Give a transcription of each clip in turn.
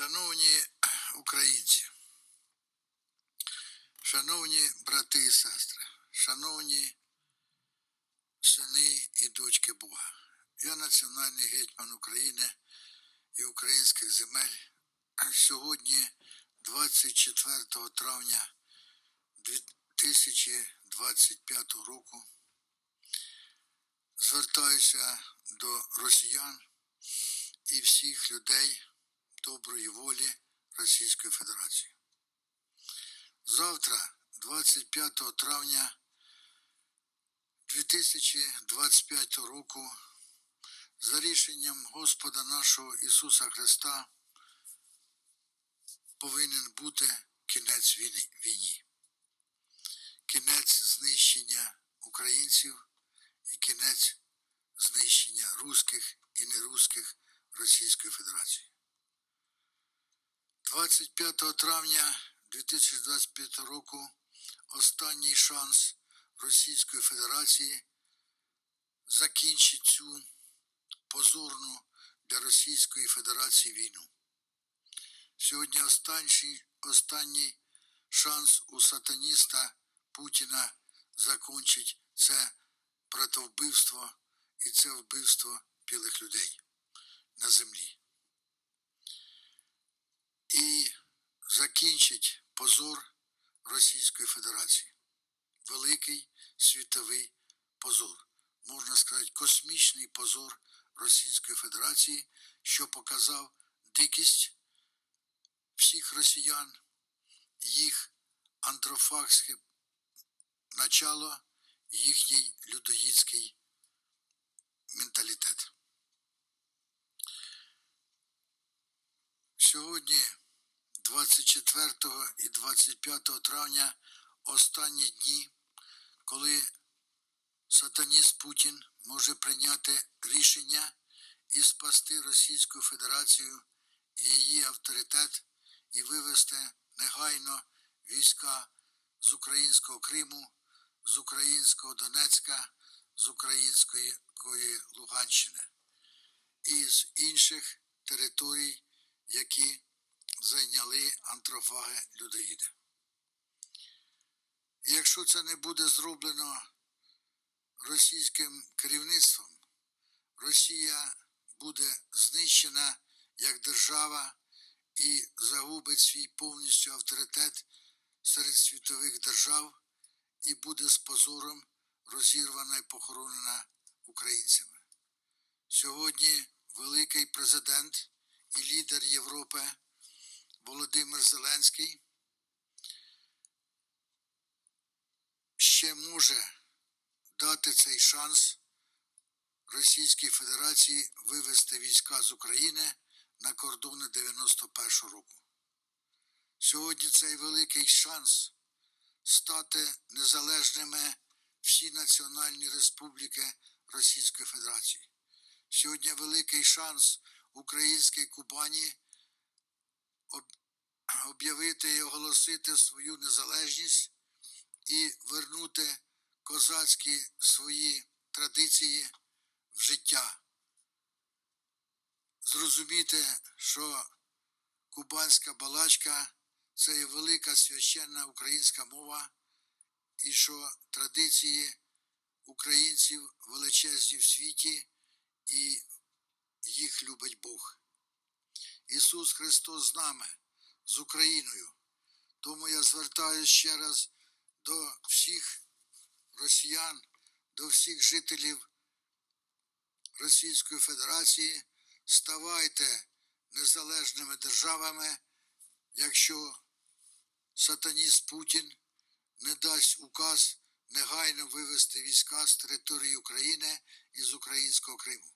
Шановні українці, шановні брати і сестри, шановні сини і дочки Бога, я національний гетьман України і українських земель. Сьогодні, 24 травня 2025 року, звертаюся до росіян і всіх людей доброї волі Російської Федерації. Завтра, 25 травня 2025 року, за рішенням Господа нашого Ісуса Христа повинен бути кінець війні. Кінець знищення українців і кінець знищення русських і нерусських Російської Федерації. 25 травня 2025 року останній шанс Російської Федерації закінчить цю позорну для Російської Федерації війну. Сьогодні останній, останній шанс у сатаніста Путіна закінчить це братовбивство і це вбивство білих людей на землі. І закінчить позор Російської Федерації. Великий світовий позор. Можна сказати, космічний позор Російської Федерації, що показав дикість всіх росіян, їх антрофагське начало, їхній людоїдський менталітет. Сьогодні, 24 і 25 травня, останні дні, коли сатаніст Путін може прийняти рішення і спасти Російську Федерацію і її авторитет і вивести негайно війська з українського Криму, з українського Донецька, з української Луганщини і з інших територій, які зайняли антрофаги людоїди. І якщо це не буде зроблено російським керівництвом, Росія буде знищена як держава і загубить свій повністю авторитет серед світових держав і буде з позором розірвана і похоронена українцями. Сьогодні великий президент і лідер Європи Володимир Зеленський ще може дати цей шанс Російській Федерації вивести війська з України на кордони 91 року. Сьогодні цей великий шанс стати незалежними всі національні республіки Російської Федерації. Сьогодні великий шанс українській Кубані об'явити і оголосити свою незалежність і вернути козацькі свої традиції в життя. Зрозуміти, що кубанська балачка це є велика священна українська мова, і що традиції українців величезні в світі і їх любить Бог. Ісус Христос з нами, з Україною. Тому я звертаюся ще раз до всіх росіян, до всіх жителів Російської Федерації. Ставайте незалежними державами, якщо сатаніст Путін не дасть указ негайно вивести війська з території України і з українського Криму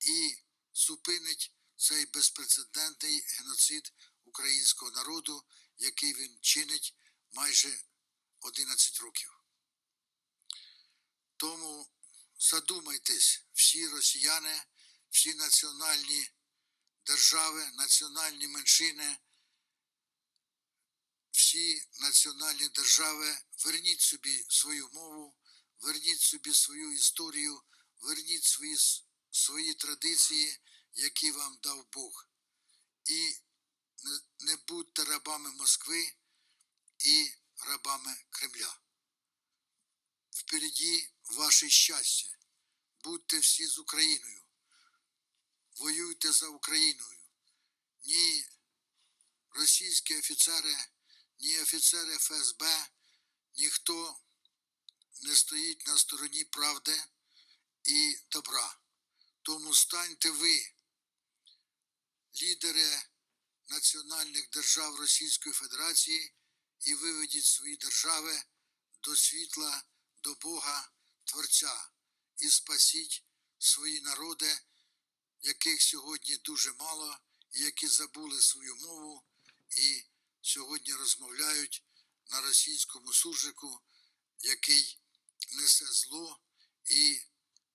і зупинить цей безпрецедентний геноцид українського народу, який він чинить майже 11 років. Тому задумайтесь, всі росіяни, всі національні держави, національні меншини, всі національні держави, верніть собі свою мову, верніть собі свою історію, верніть свої, свої традиції, які вам дав Бог. і не, будьте рабами Москви і рабами Кремля. Впереді ваше щастя. Будьте всі з Україною. Воюйте за Україною. Ні російські офіцери, ні офіцери ФСБ, ніхто не стоїть на стороні правди і добра. Тому станьте ви, лідери національних держав Російської Федерації, і виведіть свої держави до світла, до Бога, Творця, і спасіть свої народи, яких сьогодні дуже мало, і які забули свою мову і сьогодні розмовляють на російському суржику, який несе зло і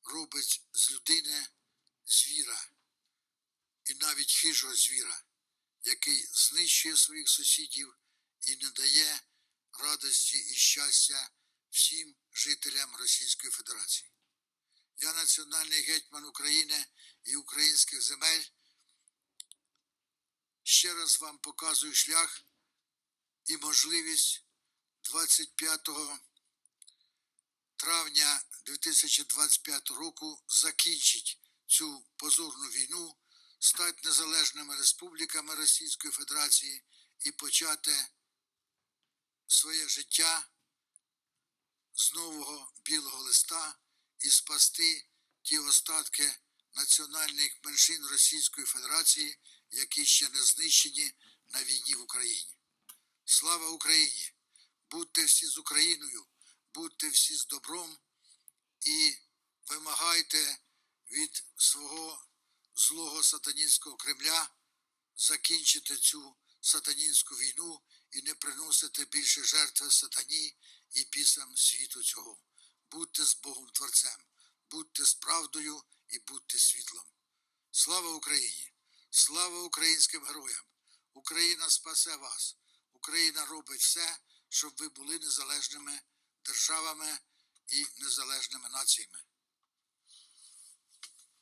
робить з людини звіра, і навіть хижого звіра, який знищує своїх сусідів і не дає радості і щастя всім жителям Російської Федерації. Я національний гетьман України і українських земель. Ще раз вам показую шлях і можливість 25 травня 2025 року закінчить цю позорну війну, стати незалежними республіками Російської Федерації і почати своє життя з нового білого листа і спасти ті остатки національних меншин Російської Федерації, які ще не знищені на війні в Україні. Слава Україні! Будьте всі з Україною, будьте всі з добром і вимагайте від свого злого сатанінського Кремля закінчити цю сатанінську війну і не приносити більше жертви сатані і бісам світу цього. Будьте з Богом Творцем, будьте з правдою і будьте світлом. Слава Україні! Слава українським героям! Україна спасе вас! Україна робить все, щоб ви були незалежними державами і незалежними націями.